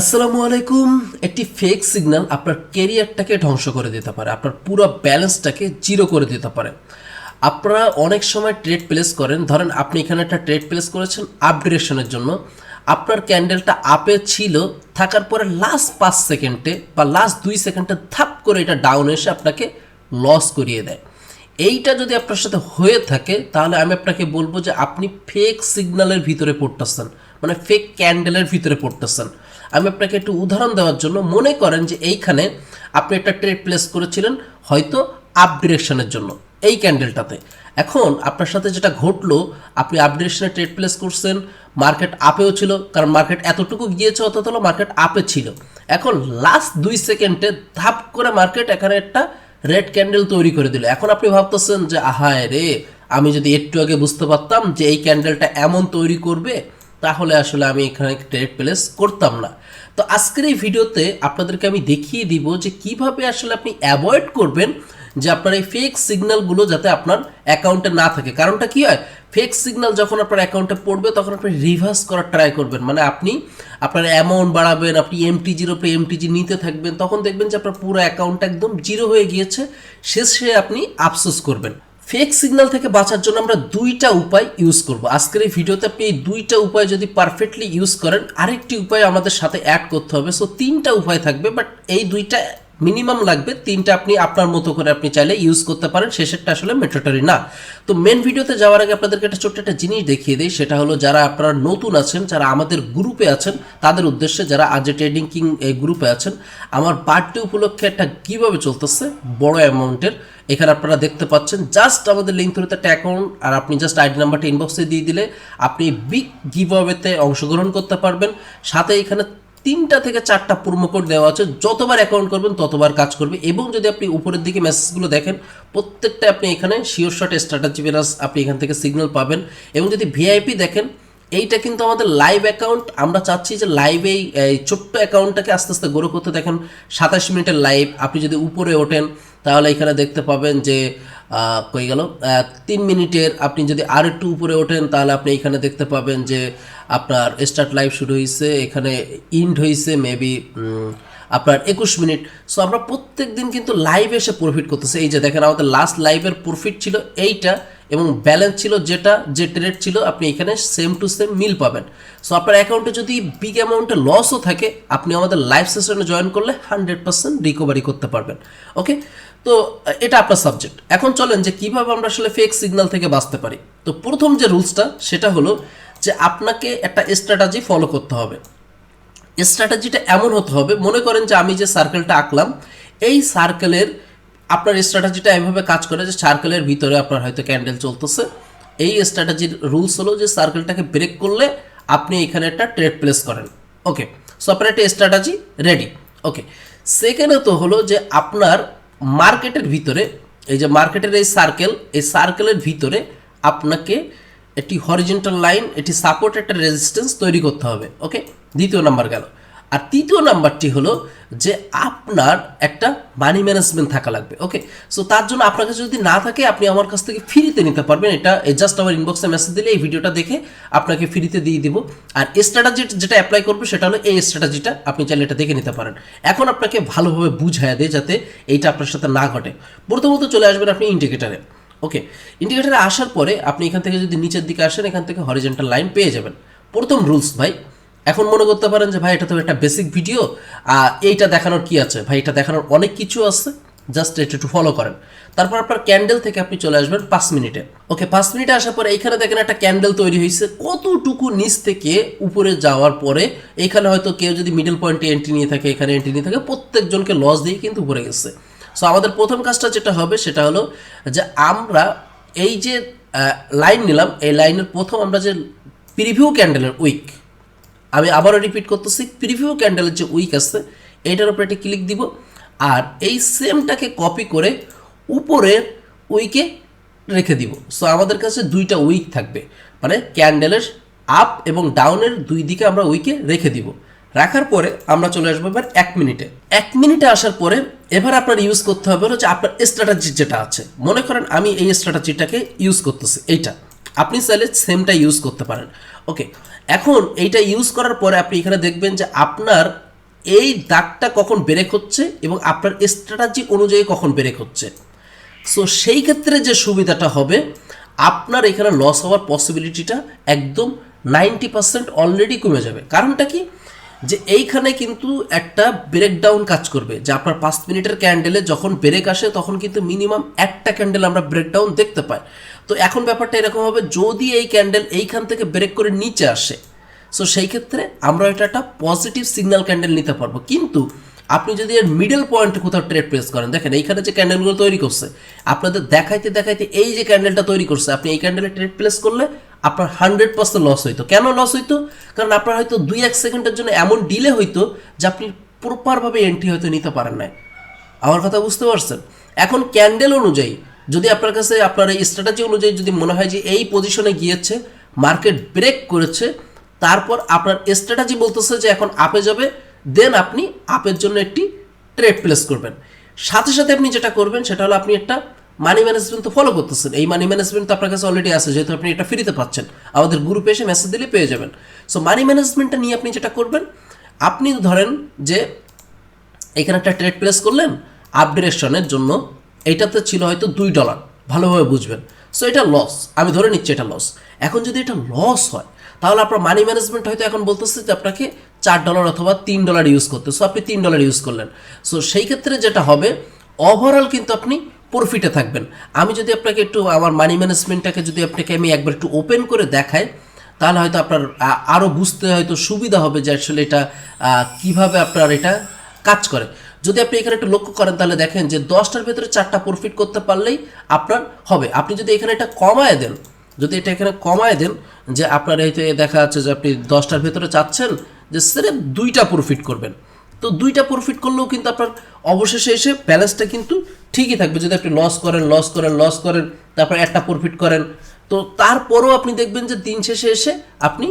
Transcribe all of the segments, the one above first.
আসসালামু আলাইকুম। একটি ফেক সিগন্যাল আপনার কেরিয়ারটাকে ধ্বংস করে দিতে পারে, আপনার পুরো ব্যালেন্সটাকে জিরো করে দিতে পারে। আপনারা অনেক সময় ট্রেড প্লেস করেন, ধরেন আপনি এখানে একটা ট্রেড প্লেস করেছেন আপ ডিরেকশনের জন্য, আপনার ক্যান্ডেলটা আপে ছিল, থাকার পরে লাস্ট পাঁচ সেকেন্ডে বা লাস্ট দুই সেকেন্ডে ধাপ করে এটা ডাউন এসে আপনাকে লস করিয়ে দেয়। এইটা যদি আপনার সাথে হয়ে থাকে, তাহলে আমি আপনাকে বলব যে আপনি ফেক সিগন্যালের ভিতরে পড়তেছেন। মানে ফেক ক্যান্ডেলের ভিতরে পড়তেছেন। আমি আপনাকে একটু উদাহরণ দেওয়ার জন্য মনে করেন যে এইখানে আপনি একটা ট্রেড প্লেস করেছিলেন, হয়তো আপ ডিরেকশনের জন্য, এই ক্যান্ডেলটাতে এখন আপনার সাথে যেটা ঘটলো, আপনি আপ ডিরেকশনে ট্রেড প্লেস করছেন মার্কেট আপেও ছিল, কারণ মার্কেট এতটুকু গিয়েছে অত হলো মার্কেট আপে ছিল। এখন লাস্ট দুই সেকেন্ডে ধাপ করে মার্কেট এখানে একটা রেড ক্যান্ডেল তৈরি করে দিল। এখন আপনি ভাবতেছেন যে, আহায় রে, আমি যদি একটু আগে বুঝতে পারতাম যে এই ক্যান্ডেলটা এমন তৈরি করবে তাহলে আসলে আমি এখানে ট্রেড প্লেস করতাম না। তো আজকের এই ভিডিওতে আপনাদেরকে আমি দেখিয়ে দিব যে কীভাবে আসলে আপনি অ্যাভয়েড করবেন যে আপনার এই ফেক সিগন্যালগুলো যাতে আপনার অ্যাকাউন্টে না থাকে। কারণটা কি হয়? ফেক সিগন্যাল যখন আপনার অ্যাকাউন্টে পড়বে, তখন আপনি রিভার্স করার ট্রাই করবেন। মানে আপনি আপনার অ্যামাউন্ট বাড়াবেন, আপনি এমটিজির ওপরে এমটিজি নিতে থাকবেন, তখন দেখবেন যে আপনার পুরো অ্যাকাউন্ট একদম জিরো হয়ে গিয়েছে। শেষে আপনি আফসোস করবেন। ফেক সিগন্যাল থেকে বাঁচার জন্য আমরা দুইটা উপায় ইউজ করব। আজকের এই ভিডিওতে আপনি এই দুইটা উপায় যদি পারফেক্টলি ইউজ করেন, আরেকটি উপায় আমাদের সাথে অ্যাড করতে হবে। সো তিনটা উপায় থাকবে বাট এই দুইটা মিনিমাম লাগবে তিনটা আপনি আপনার মতো করে আপনি চাইলে ইউজ করতে পারেন, শেষেরটা আসলে মেট্রোটারি না। তো মেন ভিডিওতে যাওয়ার আগে আপনাদেরকে একটা ছোট্ট একটা জিনিস দেখিয়ে দিই, সেটা হলো যারা আপনারা নতুন আছেন, যারা আমাদের গ্রুপে আছেন, তাদের উদ্দেশ্যে যারা আজ ট্রেডিং কিং গ্রুপে আছেন, আমার বার্থডে উপলক্ষে একটা কীভাবে চলতেছে বড় অ্যামাউন্টের এখানে আপনারা দেখতে পাচ্ছেন জাস্ট আমাদের লিঙ্ক থ্রুতে একটা অ্যাকাউন্ট আর আপনি জাস্ট আইডি নাম্বারটা ইনবক্সে দিয়ে দিলে আপনি বিগ গিভ অংশগ্রহণ করতে পারবেন। সাথে এখানে তিনটা থেকে চারটা প্রোমো কোড দেওয়া আছে। যতবার অ্যাকাউন্ট করবেন, ততবার কাজ করবে। এবং যদি আপনি উপরের দিকে মেসেজগুলো দেখেন প্রত্যেকটা আপনি এখানে শিওর শট স্ট্র্যাটাজি বেরাস আপনি এখান থেকে সিগন্যাল পাবেন। এবং যদি ভিআইপি দেখেন, এইটা কিন্তু আমাদের লাইভ অ্যাকাউন্ট আমরা চাচ্ছি যে লাইভে এই ছোট্ট অ্যাকাউন্টটাকে আস্তে আস্তে গ্রো করতে দেখেন। সাতাশ মিনিটের লাইভ আপনি যদি উপরে ওঠেন, তাহলে এখানে দেখতে পাবেন যে কই গেল? তিন মিনিটের আপনি যদি আর একটু উপরে ওঠেন, তাহলে আপনি এখানে দেখতে পাবেন যে আপনার স্টার্ট লাইভ শুরু হয়েছে এখানে ইন্ড হয়েছে মেবি আপনার একুশ মিনিট। সো আমরা প্রত্যেক দিন কিন্তু লাইভ এসে প্রফিট করতেছি। এই যে দেখেন, আমাদের লাস্ট লাইভের প্রফিট ছিল এইটা, এবং ব্যালেন্স ছিল যেটা, যে ট্রেড ছিল, আপনি এখানে সেম টু সেম মিল পাবেন। সো আপনার অ্যাকাউন্টে যদি বিগ অ্যামাউন্টে লসও থাকে, আপনি আমাদের লাইভ সেশনে জয়েন করলে হান্ড্রেড পার্সেন্ট রিকভারি করতে পারবেন। ওকে তো, এটা আপনার সাবজেক্ট এখন চলেন যে কীভাবে আমরা আসলে ফেক সিগন্যাল থেকে বাঁচতে পারি। তো প্রথম যে রুলসটা সেটা হলো যে আপনাকে একটা স্ট্র্যাটাজি ফলো করতে হবে। স্ট্র্যাটাজিটা এমন হতে হবে, মনে করেন যে আমি যে সার্কেলটা আঁকলাম, এই সার্কেলের আপনার স্ট্র্যাটাজিটা এভাবে কাজ করে যে সার্কেলের ভিতরে আপনার হয়তো ক্যান্ডেল চলতেছে। এই স্ট্র্যাটাজির রুলস হলো যে সার্কেলটাকে ব্রেক করলে আপনি এখানে একটা ট্রেড প্লেস করেন। ওকে সো আপনার একটা স্ট্র্যাটেজি রেডি ওকে সেকেন্ডে তো হলো যে আপনার মার্কেটের ভিতরে, এই যে মার্কেটের এই সার্কেল এই সার্কেলের ভিতরে আপনাকে একটি হরিজেন্টাল লাইন এটি সাপোর্ট একটা রেজিস্ট্যান্স তৈরি করতে হবে ওকে দ্বিতীয় নাম্বার গেল। আর তৃতীয় নাম্বারটি হলো যে আপনার একটা মানি ম্যানেজমেন্ট থাকা লাগবে ওকে সো তার জন্য আপনার কাছে যদি না থাকে, আপনি আমার কাছ থেকে ফ্রিতে নিতে পারবেন। এটা জাস্ট আমার ইনবক্সে মেসেজ দিলে এই ভিডিওটা দেখে আপনাকে ফ্রিতে দিয়ে দিব। আর স্ট্র্যাটাজি যেটা অ্যাপ্লাই করবে, সেটা হলো এই স্ট্র্যাটাজিটা আপনি চাইলে এটা দেখে নিতে পারেন। এখন আপনাকে ভালোভাবে বুঝায় দেয় যাতে এইটা আপনার সাথে না ঘটে। প্রথমত চলে আসবেন আপনি ইন্ডিকেটারে ওকে ইন্ডিকেটারে আসার পরে আপনি এখান থেকে যদি নিচের দিকে আসেন, এখান থেকে হরিজেন্টাল লাইন পেয়ে যাবেন। প্রথম রুলস ভাই এখন মনে করতে পারেন যে, ভাই, এটা তো একটা বেসিক ভিডিও আর এইটা দেখানোর কি আছে? ভাই, এটা দেখানোর অনেক কিছু আছে জাস্ট এটা একটু ফলো করেন। তারপর আপনার ক্যান্ডেল থেকে আপনি চলে আসবেন পাঁচ মিনিটে। ওকে পাঁচ মিনিটে আসার পরে এইখানে দেখেন একটা ক্যান্ডেল তৈরি হয়েছে, কতটুকু নিচ থেকে উপরে যাওয়ার পরে এখানে হয়তো কেউ যদি মিডল পয়েন্টে এন্ট্রি নিয়ে থাকে, এখানে এন্ট্রি নিয়ে থাকে, প্রত্যেকজনকে লস দিয়ে কিন্তু উপরে গেছে। সো আমাদের প্রথম কাজটা যেটা হবে, সেটা হলো যে, আমরা এই যে লাইন নিলাম, এই লাইনের প্রথম আমরা যে প্রিভিউ ক্যান্ডেলের উইক আমি আবারও রিপিট করতেছি প্রিভিউ ক্যান্ডেলের যে উইক আছে এইটার উপরে একটা ক্লিক দিব, আর এই সেমটাকে কপি করে উপরের উইকে রেখে দিব। সো আমাদের কাছে দুইটা উইক থাকবে মানে ক্যান্ডেলের আপ এবং ডাউনের দুই দিকে আমরা উইকে রেখে দিব। রাখার পরে আমরা চলে আসব এবার এক মিনিটে। এক মিনিটে আসার পরে এবার আপনার ইউজ করতে হবে হচ্ছে আপনার স্ট্র্যাটাজি যেটা আছে। মনে করেন আমি এই স্ট্র্যাটাজিটাকে ইউজ করতেছি, এইটা। আপনি চাইলে সেমটা ইউজ করতে পারেন। ওকে এখন এইটা ইউজ করার পরে আপনি এখানে দেখবেন যে আপনার এই দাগটা কখন ব্রেক হচ্ছে এবং আপনার স্ট্র্যাটাজি অনুযায়ী কখন ব্রেক হচ্ছে। সো সেই ক্ষেত্রে যে সুবিধাটা হবে, আপনার এখানে লস হওয়ার পসিবিলিটিটা একদম নাইনটি পার্সেন্ট অলরেডি কমে যাবে। কারণটা কি? যে এইখানে কিন্তু একটা ব্রেকডাউন কাজ করবে। যে আপনার পাঁচ মিনিটের ক্যান্ডেলে যখন ব্রেক আসে, তখন কিন্তু মিনিমাম একটা ক্যান্ডেল আমরা ব্রেকডাউন দেখতে পাই। তো এখন ব্যাপারটা এরকম হবে, যদি এই ক্যান্ডেল এইখান থেকে ব্রেক করে নিচে আসে সো সেই ক্ষেত্রে আমরা এটা একটা পজিটিভ সিগন্যাল ক্যান্ডেল নিতে পারব। কিন্তু আপনি যদি এর মিডল পয়েন্টে কোথাও ট্রেড প্লেস করেন, দেখেন এইখানে যে ক্যান্ডেলগুলো তৈরি করছে, আপনাদের দেখাইতে দেখাইতে এই যে ক্যান্ডেলটা তৈরি করছে, আপনি এই ক্যান্ডেলে ট্রেড প্লেস করলে আপনার হান্ড্রেড পার্সেন্ট লস হইতো। কেন লস হইতো? কারণ আপনার হয়তো দুই এক সেকেন্ডের জন্য এমন ডিলে হইতো যে আপনি প্রপারভাবে এন্ট্রি হয়তো নিতে পারেন নাই। আমার কথা বুঝতে পারছেন? এখন ক্যান্ডেল অনুযায়ী যদি আপনার কাছে আপনার এই স্ট্র্যাটেজি অনুযায়ী যদি মনে হয় যে এই পজিশনে গিয়েছে মার্কেট ব্রেক করেছে, তারপর আপনার স্ট্র্যাটেজি বলতেছে যে এখন আপে যাবে দেন আপনি আপের জন্য একটি ট্রেড প্লেস করবেন। সাথে সাথে আপনি যেটা করবেন সেটা হলো আপনি একটা মানি ম্যানেজমেন্ট তো ফলো করতেছেন। এই মানি ম্যানেজমেন্ট তো আপনার কাছে অলরেডি আছে, যেহেতু আপনি এটা ফ্রিতে পাচ্ছেন। আমাদের গ্রুপে এসে মেসেজ দিলে পেয়ে যাবেন। সো মানি ম্যানেজমেন্টটা নিয়ে আপনি যেটা করবেন, আপনি ধরেন যে এখানে একটা ট্রেড প্লেস করলেন আপগ্রেশনের জন্য এইটাতে ছিল হয়তো দুই ডলার ভালোভাবে বুঝবেন। সো এটা লস আমি ধরে নিচ্ছি এটা লস এখন যদি এটা লস হয়, তাহলে আপনার মানি ম্যানেজমেন্ট হয়তো এখন বলতেছে যে আপনাকে চার ডলার অথবা তিন ডলার ইউজ করতে। সো আপনি তিন ডলার ইউজ করলেন। সো সেই ক্ষেত্রে যেটা হবে ওভারঅল কিন্তু আপনি প্রফিটে থাকবেন। আমি যদি আপনাকে একটু আমার মানি ম্যানেজমেন্টটাকে যদি আপনাকে আমি একবার একটু ওপেন করে দেখাই, তাহলে হয়তো আপনার আরও বুঝতে হয়তো সুবিধা হবে যে আসলে এটা কীভাবে আপনার এটা কাজ করে। যদি আপনি এখানে একটু লক্ষ্য করেন, তাহলে দেখেন যে দশটার ভেতরে চারটা প্রফিট করতে পারলেই আপনার হবে। আপনি যদি এখানে এটা কমায় দেন, যদি এটা এখানে কমায় দেন যে আপনার এই দেখা যাচ্ছে যে আপনি দশটার ভেতরে চাচ্ছেন যে সেরেফ দুইটা প্রফিট করবেন। তো দুইটা প্রফিট করলেও কিন্তু আপনার অবশেষে এসে ব্যালেন্সটা কিন্তু ঠিকই থাকবে। যদি আপনি লস করেন লস করেন লস করেন, তারপর একটা প্রফিট করেন, তো তারপরও আপনি দেখবেন যে দিন শেষে এসে আপনি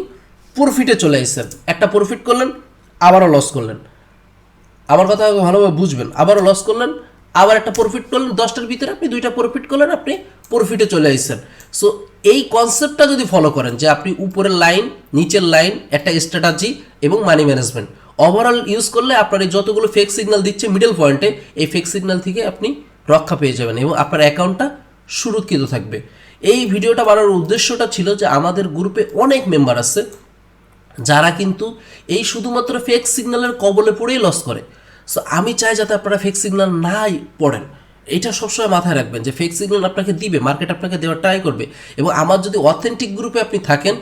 প্রফিটে চলে এসেছেন। একটা প্রফিট করলেন, আবারও লস করলেন। আমার কথা ভালোভাবে বুঝবেন। আবারও লস করলেন, আবার একটা প্রফিট করলেন, দশটার ভিতরে আপনি দুইটা প্রফিট করলেন, আপনি প্রফিটে চলে আসছেন। সো এই কনসেপ্টটা যদি ফলো করেন, যে আপনি উপরের লাইন নিচের লাইন একটা স্ট্র্যাটাজি এবং মানি ম্যানেজমেন্ট ওভারঅল ইউজ করলে আপনার এই যতগুলো ফেক সিগন্যাল দিচ্ছে মিডল পয়েন্টে এই ফেক সিগন্যাল থেকে আপনি রক্ষা পেয়ে যাবেন এবং আপনার অ্যাকাউন্টটা সুরক্ষিত থাকবে। এই ভিডিওটা বানানোর উদ্দেশ্যটা ছিল যে আমাদের গ্রুপে অনেক মেম্বার আছে যারা কিন্তু এই শুধুমাত্র ফেক সিগন্যালের কবলে পড়েই লস করে। সো আমি চাই যাতে আপনারা ফেক সিগনাল নাই পড়েন। এটা সবসময় মাথায় রাখবেন যে ফেক সিগন্যাল আপনাকে দিবে মার্কেট আপনাকে দেওয়ার ট্রাই করবে। এবং আমার যদি অথেন্টিক গ্রুপে আপনি থাকেন,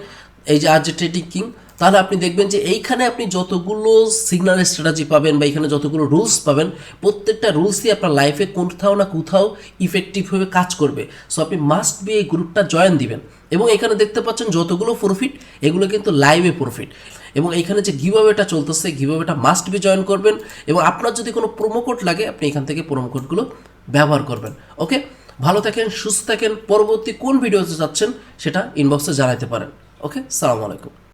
এই যে আজ যে ট্রেডিং কিং তাহলে আপনি দেখবেন যে এইখানে আপনি যতগুলো সিগন্যাল স্ট্র্যাটাজি পাবেন বা এখানে যতগুলো রুলস পাবেন, প্রত্যেকটা রুলসই আপনার লাইফে কোথাও না কোথাও ইফেক্টিভভাবে কাজ করবে। সো আপনি মাস্ট বি এই গ্রুপটা জয়েন দিবেন। এবং এখানে দেখতে পাচ্ছেন যতগুলো প্রফিট এগুলো কিন্তু লাইভে প্রফিট এবং এখানে যে গিভাওয়েটা চলতেছে গিভাওয়েটা মাস্ট বি জয়েন করবেন। এবং আপনার যদি কোনো প্রোমো কোড লাগে, আপনি এখান থেকে প্রোমো কোডগুলো ব্যবহার করবেন। ওকে ভালো থাকেন, সুস্থ থাকেন। পরবর্তী কোন ভিডিওতে যাচ্ছেন, সেটা ইনবক্সে জানাতে পারেন। ওকে সালামু আলাইকুম।